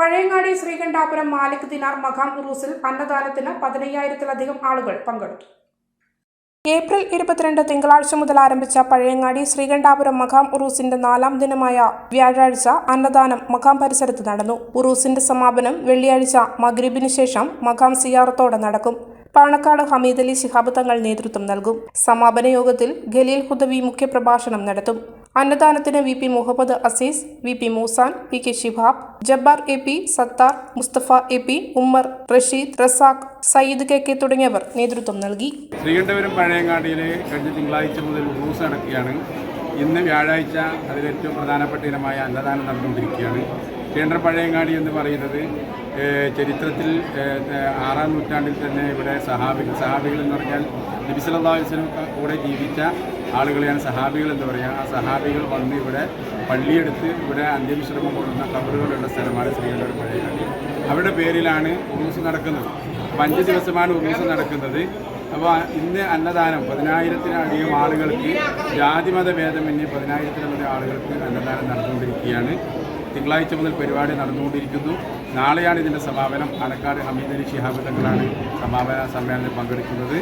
പഴയങ്ങാടി ശ്രീകണ്ഠാപുരം മാലിക് ദിനാർ മഖാം ഉറൂസിൽ അന്നദാനത്തിന് പതിനയ്യായിരത്തിലധികം ആളുകൾ പങ്കെടുത്തു. ഏപ്രിൽ ഇരുപത്തിരണ്ട് തിങ്കളാഴ്ച മുതൽ ആരംഭിച്ച പഴയങ്ങാടി ശ്രീകണ്ഠാപുരം മഖാം ഉറൂസിന്റെ നാലാം ദിനമായ വ്യാഴാഴ്ച അന്നദാനം മഖാം പരിസരത്ത് നടന്നു. ഉറൂസിന്റെ സമാപനം വെള്ളിയാഴ്ച മഗ്രിബിന് ശേഷം മഖാം സിയാറത്തോടെ നടക്കും. പാണക്കാട് ഹമീദ് അലി ശിഹാബ് തങ്ങൾ നേതൃത്വം നൽകും. സമാപന യോഗത്തിൽ ഖലീൽ ഹുദവി മുഖ്യപ്രഭാഷണം നടത്തും. അന്നദാനത്തിന് V P Muhammad Azeez V P Moosan P K Shihab Jabbar A P Sattar Mustafa A P Ummer Rasheed Razak Sayyid K K തുടങ്ങിയവർ നേതൃത്വം നൽകി. ശ്രീകണ്ഠപുരം പഴയങ്ങാടിയിലെ കഴിഞ്ഞ തിങ്കളാഴ്ച മുതൽ ഹൂസ് നടക്കുകയാണ്. ഇന്ന് വ്യാഴാഴ്ച അതിലേറ്റവും പ്രധാനപ്പെട്ട ഇനമായ അന്നദാനം നടന്നുകൊണ്ടിരിക്കുകയാണ്. കേന്ദ്ര പഴയങ്ങാടി എന്ന് പറയുന്നത് ചരിത്രത്തിൽ ആറാം നൂറ്റാണ്ടിൽ തന്നെ ഇവിടെ സഹാബികൾ സഹാബികൾ എന്ന് പറഞ്ഞാൽ നബിസലാസ്ലം കൂടെ ജീവിച്ച ആളുകളെയാണ് സഹാബികൾ എന്ന് പറയുക ആ സഹാബികൾ വന്ന് ഇവിടെ പള്ളിയെടുത്ത് ഇവിടെ അന്ത്യവിശ്രമം കൊള്ളുന്ന കബറുകളുള്ള സ്ഥലമാണ് ശ്രീകണ്ഠപുരം പള്ളി അവരുടെ പേരിലാണ് ഉറൂസ് നടക്കുന്നത്. അപ്പോൾ അഞ്ച് ദിവസമാണ് ഉറൂസ് നടക്കുന്നത്. അപ്പോൾ ഇന്ന് അന്നദാനം പതിനായിരത്തിനധികം ആളുകൾക്ക് ജാതിമത ഭേദമന്യേ പതിനായിരത്തിലധികം ആളുകൾക്ക് അന്നദാനം നടന്നുകൊണ്ടിരിക്കുകയാണ്. തിങ്കളാഴ്ച മുതൽ പരിപാടി നടന്നുകൊണ്ടിരിക്കുന്നു. നാളെയാണ് ഇതിന്റെ സമാപനം. പാലക്കാട് ഹമീദ് അലി ശിഹാബ് തങ്ങളാണ് സമാപന സമ്മേളനത്തിൽ പങ്കെടുക്കുന്നത്.